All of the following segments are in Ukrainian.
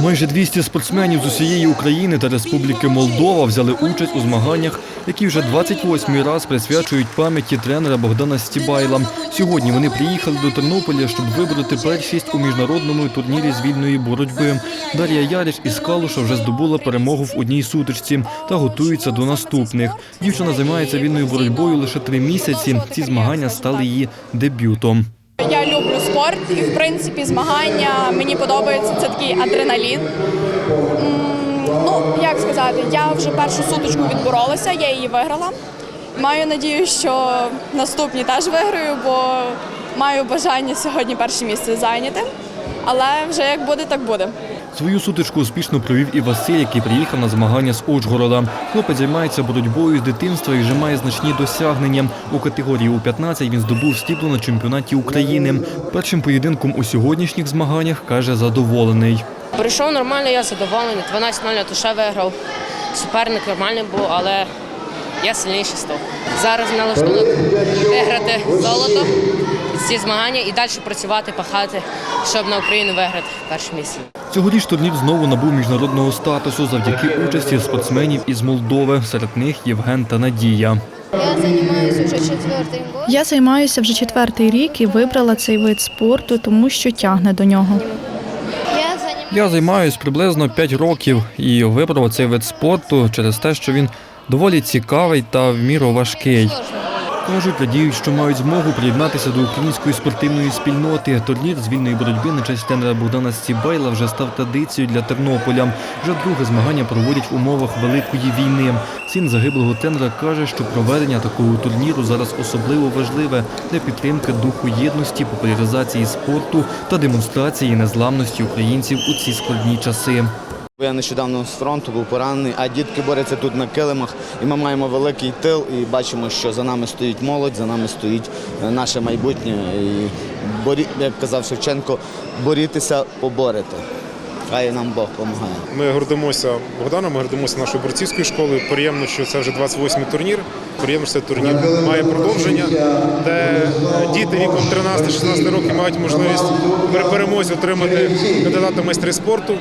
Майже 200 спортсменів з усієї України та Республіки Молдова взяли участь у змаганнях, які вже 28-й раз присвячують пам'яті тренера Богдана Стібайла. Сьогодні вони приїхали до Тернополя, щоб вибороти першість у міжнародному турнірі з вільної боротьби. Дар'я Яріш із Калуша вже здобула перемогу в одній сутичці та готується до наступних. Дівчина займається вільною боротьбою лише три місяці. Ці змагання стали її дебютом. Спорт і в принципі змагання мені подобається. Це такий адреналін. Ну як сказати, я вже першу суточку відборолася, я її виграла. Маю надію, що наступні теж виграю, бо маю бажання сьогодні перше місце зайняти. Але вже як буде, так буде. Свою сутичку успішно провів і Василь, який приїхав на змагання з Ужгорода. Хлопець займається боротьбою з дитинства і вже має значні досягнення. У категорії У-15 він здобув стіпло на чемпіонаті України. Першим поєдинком у сьогоднішніх змаганнях каже задоволений. Прийшов нормально, я задоволений. 12-0 я туше виграв. Суперник нормальний був, але я сильніший став. Зараз налаштунок виграти золото ці змагання і далі працювати, пахати, щоб на Україну виграти перше місце. Цьогоріч турнір знову набув міжнародного статусу завдяки участі спортсменів із Молдови. Серед них Євген та Надія. Я занимаюсь уже четвертый год. Я займаюся вже четвертий рік і вибрала цей вид спорту, тому що тягне до нього. Я займаюся приблизно 5 років і вибрав цей вид спорту через те, що він доволі цікавий та в міру важкий. Кажуть, радіють, що мають змогу приєднатися до української спортивної спільноти. Турнір з вільної боротьби на честь тренера Богдана Стібайла вже став традицією для Тернополя. Вже друге змагання проводять в умовах великої війни. Син загиблого тренера каже, що проведення такого турніру зараз особливо важливе для підтримки духу єдності, популяризації спорту та демонстрації незламності українців у ці складні часи. Я нещодавно з фронту був поранений, а дітки борються тут на килимах. І ми маємо великий тил і бачимо, що за нами стоїть молодь, за нами стоїть е, наше майбутнє. І борі, як казав Шевченко, борітися, поборете. Хай нам Бог допомагає. Ми гордимося Богданом, ми гордимося нашою борцівською школою. Приємно, що це вже 28-й турнір. Приємно, що цей турнір має продовження, де діти віком 13-16 років мають можливість при перемозі отримати кандидата майстри спорту,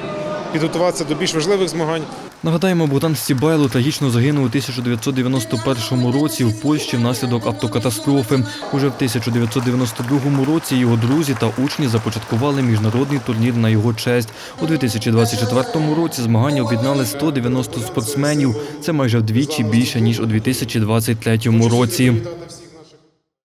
підготуватися до більш важливих змагань. Нагадаємо, Богдан Стібайло трагічно загинув у 1991 році в Польщі внаслідок автокатастрофи. Уже в 1992 році його друзі та учні започаткували міжнародний турнір на його честь. У 2024 році змагання об'єднали 190 спортсменів. Це майже вдвічі більше ніж у 2023 році.